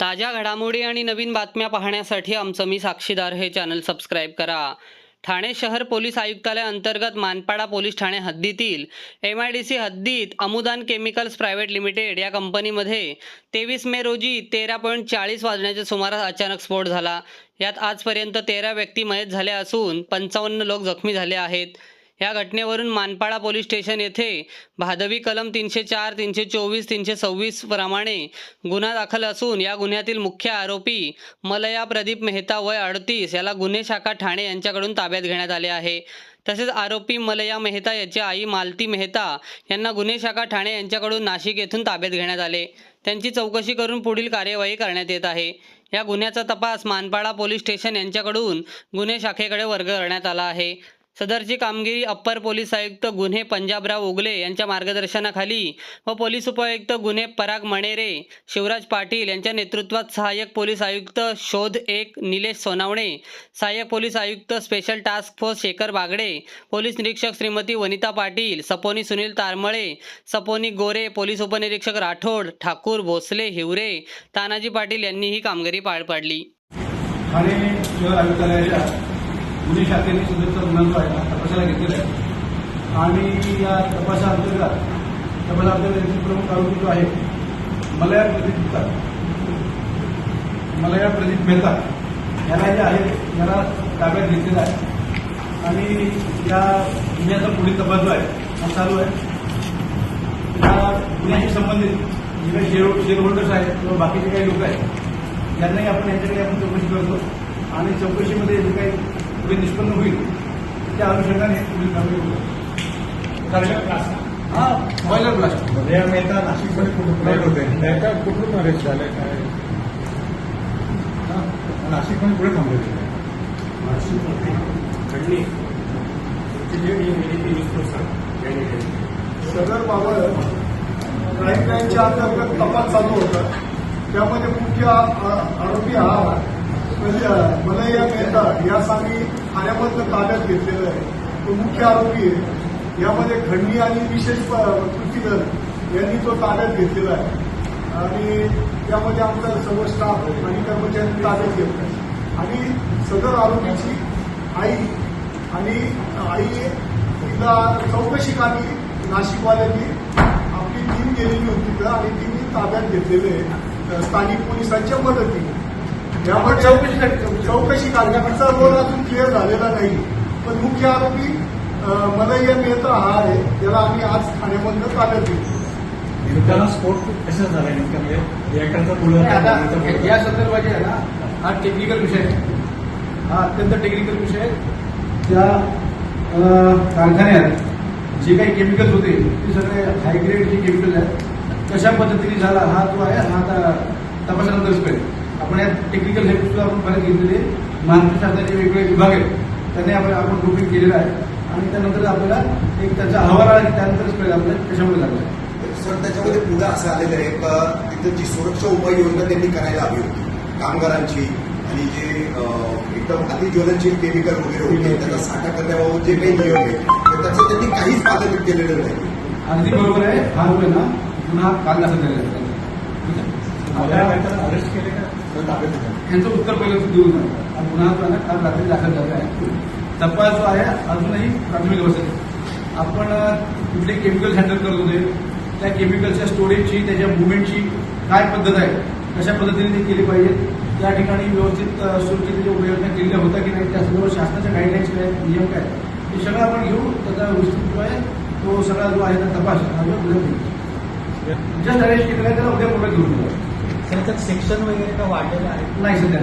ताज्या घडामोडी आणि नवीन बातम्या पाहण्यासाठी आमचं मी साक्षीदार हे चॅनल सबस्क्राईब करा. ठाणे शहर पोलीस आयुक्तालय अंतर्गत मानपाडा पोलीस ठाणे हद्दीतील एम आय डी सी हद्दीत अमुदान केमिकल्स प्रायव्हेट लिमिटेड या कंपनीमध्ये तेवीस मे रोजी तेरा पॉईंट चाळीस वाजण्याच्या सुमारास अचानक स्फोट झाला. यात आजपर्यंत तेरा व्यक्ती मयत झाल्या असून पंचावन्न लोक जखमी झाले आहेत. या घटनेवरून मानपाडा पोलीस स्टेशन येथे भादवी कलम तीनशे चार तीनशे चोवीस तीनशे सव्वीस प्रमाणे गुन्हा दाखल असून या गुन्ह्यातील मुख्य आरोपी मलया प्रदीप मेहता वय अडतीस. याला गुन्हे शाखा ठाणे यांच्याकडून ताब्यात घेण्यात आले आहे. तसेच आरोपी मलया मेहता याची आई मालती मेहता यांना गुन्हे शाखा ठाणे यांच्याकडून नाशिक येथून ताब्यात घेण्यात आले. त्यांची चौकशी करून पुढील कार्यवाही करण्यात येत आहे. या गुन्ह्याचा तपास मानपाडा पोलीस स्टेशन यांच्याकडून गुन्हे शाखेकडे वर्ग करण्यात आला आहे. सदरची कामगिरी अप्पर पोलीस आयुक्त गुन्हे पंजाबराव उगले यांच्या मार्गदर्शनाखाली व पोलीस उपायुक्त गुन्हे पराग मणेरे शिवराज पाटील यांच्या नेतृत्वात सहाय्यक पोलीस आयुक्त शोध एक निलेश सोनावणे सहाय्यक पोलीस आयुक्त special task force Shekhar Bagde police निरीक्षक श्रीमती वनिता पाटील सपोनी सुनील तारमळे सपोनी गोरे पोलीस उपनिरीक्षक राठोड ठाकूर भोसले हिवरे तानाजी पाटील यांनी ही कामगिरी पार पाडली. गुन्हे शाखेने सदरचा रुग्णांचा आहे तपासाला घेतलेला आहे. आणि या तपासाअंतर्गत तपासाअंतर्गत याचे प्रमुख आरोपी जो आहे मलया प्रदीप मेहता मलया प्रदीप मेहता. याला जे आहे याला ताब्यात घेतलेला आहे. आणि या गुन्ह्याचा पुढील तपास जो आहे हा चालू आहे. या गुन्ह्याशी संबंधित जे काही शेअर शेअर होल्डर्स आहेत किंवा बाकीचे काही लोक आहेत त्यांनाही आपण यांच्याकडे आपण चौकशी करतो. आणि चौकशीमध्ये जे काही पुढे निष्पन्न होईल. त्या अनुषंगाने पुढील कारवाई होईल. कारण हा बॉयलर ब्लास्ट मेहता नाशिकमध्ये कुठून फ्लाईट होते त्या कुठून अरेस्ट झाले काय? नाशिकमध्ये कुठे थांबले होते? सदर बाबत क्राईम ब्रँचच्या अंतर्गत तपास चालू होता. त्यामध्ये मुख्य आरोपी हा मलया मेहता यास आम्ही ठाण्यामधलं ताब्यात घेतलेलं आहे. तो मुख्य आरोपी आहे. यामध्ये खंडी आणि विशेष कृतीदल यांनी तो ताब्यात घेतलेला आहे. आणि त्यामध्ये आमचा सर्व स्टाफ आणि कर्मचारी ताब्यात घेतला आणि सदर आरोपीची आई आणि आई तिला चौकशी कामी नाशिकवाल्यांनी आपली टीम गेलेली होती तिथं आणि तिने ताब्यात घेतलेले आहे, स्थानिक पोलिसांच्या मदतीने. यामध्ये चौकशी चौकशी काढण्याचा रोल अजून क्लिअर झालेला नाही. पण मुख्य आरोपी मलय्या मेहता हा आहे. त्याला आम्ही आज ठाण्यामधनं ताब्यात घेतलो नेमका स्फोट कशा झाला नेमका. म्हणजे एकाचा मुलं आता या संदर्भाचे आहे ना हा टेक्निकल विषय आहे. हा अत्यंत टेक्निकल विषय आहे. त्या कारखान्यात जे काही केमिकल्स होते ते सगळे हायग्रेड जे केमिकल आहेत कशा पद्धतीने झाला हा जो आहे हा आता तपासानंतरच कळेल. आपण या टेक्निकल हेल्प सुद्धा आपण परत घेतलेले. महाराष्ट्र शासनाचे वेगवेगळे विभाग आहेत. त्यांनी आपण आपण ग्रुपिंग केलेलं आहे. आणि त्यानंतर आपल्याला एक त्याचा अहवाल आला त्यानंतरच कळेल आपल्याला कशामुळे लागला. सर त्याच्यामध्ये पुढे असं आलेलं आहे का? तिथं जी सुरक्षा उपाययोजना त्यांनी करायला हवी होती. कामगारांची आणि जे एकदम अतिज्वलनशील केमिकल वगैरे होते त्याचा साठा करण्याबाबत जे काही नियम आहे तर त्याचं त्यांनी काहीच पालन केलेलं नाही. अगदी बरोबर आहे. हा ना? गुन्हा काल दाखल झालेला आहे? यांचं उत्तर पहिलं देऊ हा गुन्हा आहे ना काल रात्री दाखल झाला आहे. तपास जो आहे अजूनही प्राथमिक अवस्थेत. आपण कुठले केमिकल्स हँडल करत होते. त्या केमिकलच्या स्टोरेजची त्याच्या मुवमेंटची काय पद्धत आहे? कशा पद्धतीने ते केली पाहिजे? त्या ठिकाणी व्यवस्थित सुरक्षिततेच्या उपाययोजना केलेल्या होत्या की नाही त्यासंदर्भात शासनाच्या गाईडलाईन्स काय नियम काय हे सगळं आपण घेऊ त्याचा विस्तृत जो आहे तो सगळा जो आहे ना तपास. उद्या जस्ट अरेस्ट केलेला आहे त्याला उद्या पुढे घेऊन त्याच्यात सेक्शन वगैरे का वाढलेलं आहे? नाही सध्या